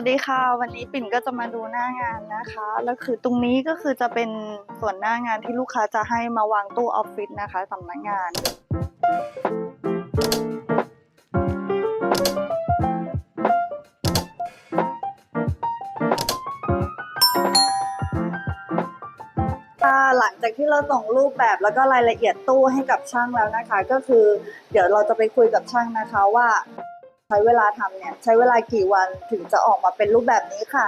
วัสดีค่ะ วันนี้ปิ่นก็จะมาดูหน้างานนะคะ แล้วคือตรงนี้ก็คือจะเป็นส่วนหน้างานที่ลูกค้าจะให้มาวางตู้ออฟฟิศนะคะสำนักงานค่ะหลังจากที่เราส่งรูปแบบแล้วก็รายละเอียดตู้ให้กับช่างแล้วนะคะ ก็คือ เดี๋ยวเราจะไปคุยกับช่างนะคะว่า ใช้เวลาทำเนี่ยใช้เวลากี่วันถึงจะออกมาเป็นรูปแบบนี้ค่ะ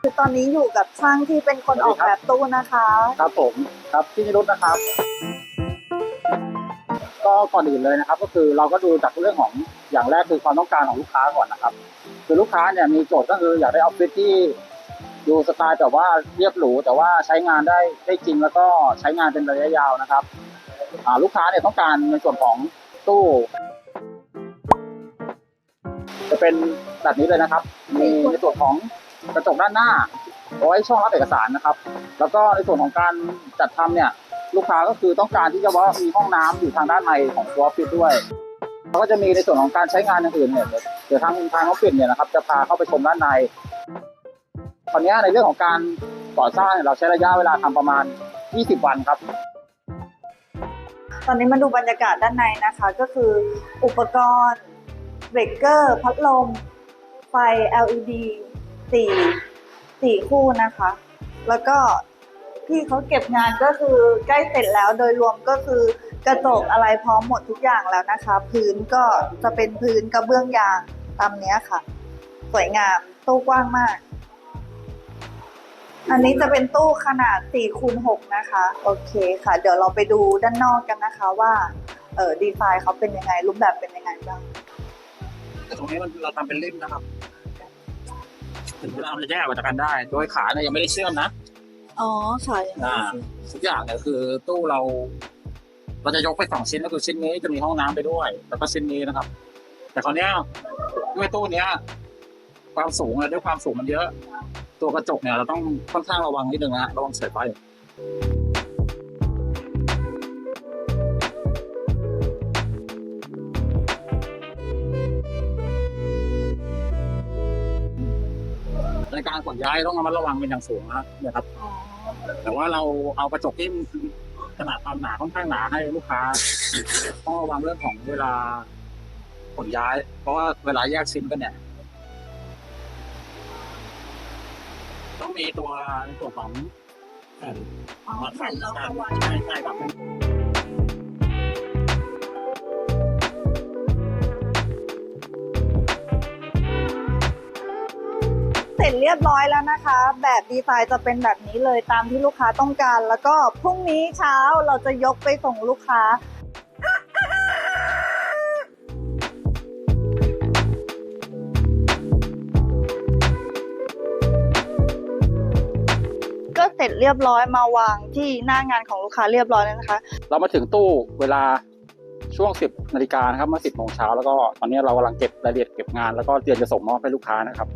คือตอนนี้อยู่กับช่างที่เป็นคนออกแบบตู้นะคะ ครับผมครับพี่นิรุตนะครับ ก็ก่อนอื่นเลยนะครับ ก็คือเราก็ดูจากเรื่องของอย่างแรกคือความต้องการของลูกค้าก่อนนะครับ คือลูกค้าเนี่ยมีโจทย์ก็คืออยากได้ออฟฟิศที่ ดูสไตล์แบบว่าเรียบหรูแต่ว่าใช้งานได้ได้จริงแล้วก็ใช้งานเป็นระยะยาวนะครับลูกค้าเนี่ยต้องการในส่วนของตู้ จะเป็นแบบนี้เลยนะครับ มีในส่วนของกระจกด้านหน้าเอาไว้ช่องรับเอกสารนะครับ แล้วก็ในส่วนของการจัดทำเนี่ย ลูกค้าก็คือต้องการที่จะว่ามีห้องน้ำอยู่ทางด้านในของตัวออฟฟิศด้วยแล้วก็จะมีในส่วนของการใช้งานอย่างอื่นเนี่ยเดี๋ยวทางทางน้องปิ่นเนี่ยนะครับ จะพาเข้าไปชมด้านใน ตอนนี้ในเรื่องของการก่อสร้างเนี่ยเราใช้ระยะเวลาทำประมาณ 20 วันครับ ตอนนี้มาดูบรรยากาศด้านในนะคะ ก็คืออุปกรณ์เบรกเกอร์ พัดลม ไฟ LED สี่สี่คู่นะคะ แล้วก็พี่เขาเก็บงานก็คือใกล้เสร็จแล้วโดยรวมก็คือกระจกอะไรพร้อมหมดทุกอย่างแล้วนะคะ พื้นก็จะเป็นพื้นกระเบื้องยางตามเนี้ยค่ะ สวยงามตู้กว้างมาก อันนี้จะเป็นตู้ขนาด4คูณ6นะคะ โอเคค่ะ เดี๋ยวเราไปดูด้านนอกกันนะคะว่าเออดีไซน์เขาเป็นยังไง รูปแบบเป็นยังไงบ้างตรงนี้มันเราทำเป็นริมนะครับ ถึงเวลามันจะแยกออกจากกันได้ โดยขาเนี่ยยังไม่ได้เชื่อมนะ อ๋อค่ะอ่าทุกอย่างเนี่ยคือตู้เรา เราจะยกไปสองชิ้นก็คือชิ้นนี้จะมีห้องน้ำไปด้วย แล้วก็ชิ้นนี้นะครับ แต่คราวเนี้ยด้วยตู้เนี้ยความสูงอะด้วยความสูงมันเยอะ ตัวกระจกเนี่ยเราต้องค่อนข้างระวังนิดนึงนะระวังเสายไฟในการขนย้ายต้องระมัดระวังเป็นอย่างสูงนะเนี่ยครับอ๋อแต่ว่าเราเอากระจกที่ขนาดความหนาค่อนข้างหนาให้ลูกค้าต้องระวังเรื่องของเวลาขนย้าย เพราะว่าเวลาแยกซิมกันเนี่ย ต้องมีตัวในส่วของแผ่นอ๋อแผ่นล็อกเอาไว้ใช่ใช่ครับเสร็จเรียบร้อยแล้วนะคะ แบบดีไซน์จะเป็นแบบนี้เลยตามที่ลูกค้าต้องการ แล้วก็พรุ่งนี้เช้าเราจะยกไปส่งลูกค้า ร็จเรียบร้อยมาวางที่หน้างานของลูกค้าเรียบร้อยแล้วนะคะ เรามาถึงตู้เวลาช่วง 10นาฬิกานะครับมา10โมงเช้าแล้วก็ตอนนี้เรากำลังเก็บรายละเอียดเก็บงานแล้วก็เตรียมจะส่งมอบให้ลูกค้านะครับ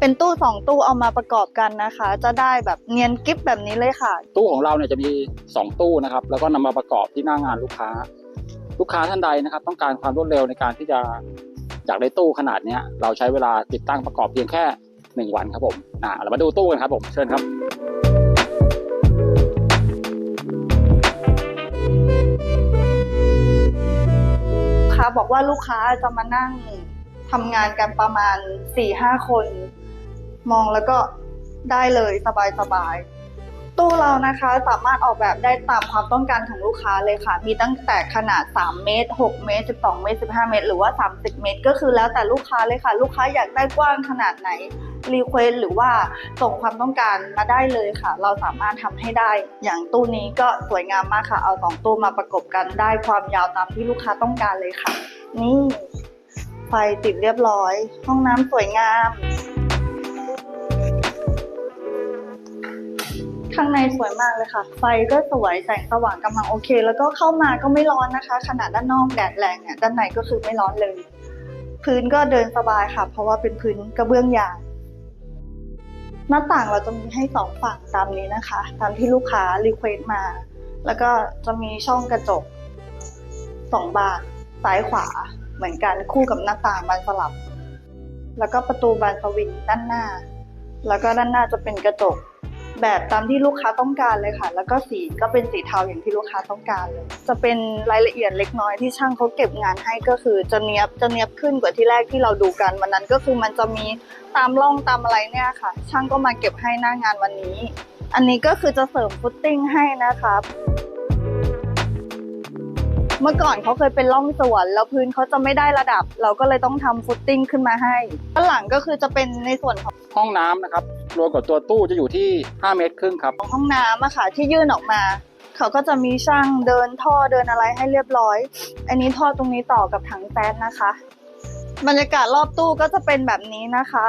เป็นตู้สองตู้เอามาประกอบกันนะคะ จะได้แบบเนียนกิฟแบบนี้เลยค่ะ ตู้ของเราเนี่ยจะมี 2 ตู้นะครับ แล้วก็นำมาประกอบที่หน้างานลูกค้า ลูกค้าท่านใดนะครับ ต้องการความรวดเร็วในการที่จะอยากได้ตู้ขนาดเนี้ยเราใช้เวลาติดตั้งประกอบเพียงแค่ 1 วันครับผมอ่าเรามาดูตู้กันครับผมเชิญครับ บอกว่าลูกค้าจะมานั่งทำงานกันประมาณสี่ห้าคน มองแล้วก็ได้เลยสบายสบายตู้เรานะคะสามารถออกแบบได้ตามความต้องการของลูกค้าเลยค่ะ มีตั้งแต่ขนาด 3 เมตร 6 เมตร 12 เมตร 15 เมตร หรือว่า 30 เมตร ก็คือแล้วแต่ลูกค้าเลยค่ะ ลูกค้าอยากได้กว้างขนาดไหน รีเควสหรือว่าส่งความต้องการมาได้เลยค่ะ เราสามารถทำให้ได้ อย่างตู้นี้ก็สวยงามมากค่ะ เอาสองตู้มาประกบกันได้ความยาวตามที่ลูกค้าต้องการเลยค่ะ นี่ ไฟติดเรียบร้อย ห้องน้ำสวยงามข้างในสวยมากเลยค่ะ ไฟก็สวย แสงสว่างกำลังโอเค แล้วก็เข้ามาก็ไม่ร้อนนะคะ ขนาดด้านนอกแดดแรงเนี่ย ด้านในก็คือไม่ร้อนเลย พื้นก็เดินสบายค่ะ เพราะว่าเป็นพื้นกระเบื้องยาง หน้าต่างเราจะมีให้สองฝั่งตามนี้นะคะ ตามที่ลูกค้ารีเควสมา แล้วก็จะมีช่องกระจกสองบานซ้ายขวาเหมือนกันคู่กับหน้าต่างบานสลับ แล้วก็ประตูบานสวิงด้านหน้า แล้วก็ด้านหน้าจะเป็นกระจก แบบตามที่ลูกค้าต้องการเลยค่ะ แล้วก็สีก็เป็นสีเทาอย่างที่ลูกค้าต้องการเลย จะเป็นรายละเอียดเล็กน้อยที่ช่างเขาเก็บงานให้ก็คือจะเนียบจะเนียบขึ้นกว่าที่แรกที่เราดูกันวันนั้นก็คือมันจะมีตามร่องตามอะไรเนี่ยค่ะ ช่างก็มาเก็บให้หน้างานวันนี้ อันนี้ก็คือจะเสริมฟุตติ้งให้นะครับเมื่อก่อนเขาเคยเป็นร่องสวนแล้วพื้นเขาจะไม่ได้ระดับ เราก็เลยต้องทำฟุตติ้งขึ้นมาให้ด้านหลังก็คือจะเป็นในส่วนของห้องน้ำนะครับ รวมกับตัวตู้จะอยู่ที่ 5 เมตรครึ่งครับห้องน้ำอะค่ะที่ยื่นออกมา เขาก็จะมีช่างเดินท่อเดินอะไรให้เรียบร้อย อันนี้ท่อตรงนี้ต่อกับถังแก๊สนะคะ บรรยากาศรอบตู้ก็จะเป็นแบบนี้นะคะ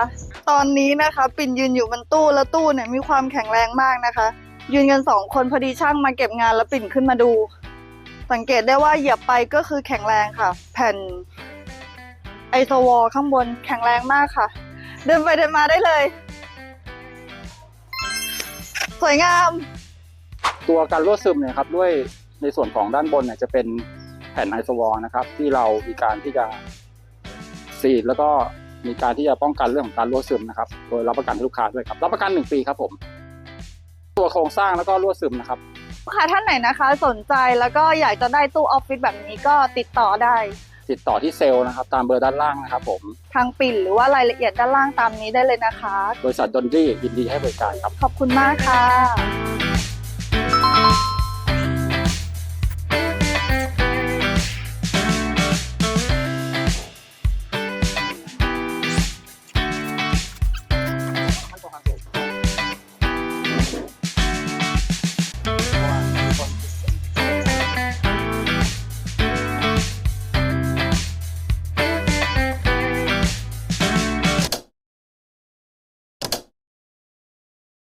ตอนนี้นะคะ ปิ่นยืนอยู่บนตู้แล้วตู้เนี่ยมีความแข็งแรงมากนะคะ ยืนกันสองคนพอดีช่างมาเก็บงานแล้วปิ่นขึ้นมาดู สังเกตได้ว่าเหยียบไปก็คือแข็งแรงค่ะ แผ่นไอโซวอลข้างบนแข็งแรงมากค่ะ เดินไปเดินมาได้เลย สวยงาม ตัวการรั่วซึมเนี่ยครับด้วยในส่วนของด้านบนเนี่ยจะเป็นแผ่นไอโซวอลนะครับ ที่เรามีการที่จะซีดแล้วก็มีการที่จะป้องกันเรื่องของการรั่วซึมนะครับ โดยรับประกันให้ลูกค้าด้วยครับ รับประกันหนึ่งปีครับผม ตัวโครงสร้างแล้วก็รั่วซึมนะครับ ลูกค้าท่านไหนนะคะ สนใจแล้วก็อยากจะได้ตู้ออฟฟิศแบบนี้ก็ติดต่อได้ ติดต่อที่เซลล์นะครับ ตามเบอร์ด้านล่างนะครับผม ทางปิ่นหรือว่ารายละเอียดด้านล่างตามนี้ได้เลยนะคะ บริษัทดนดี้ยินดีให้บริการครับ ขอบคุณมากค่ะ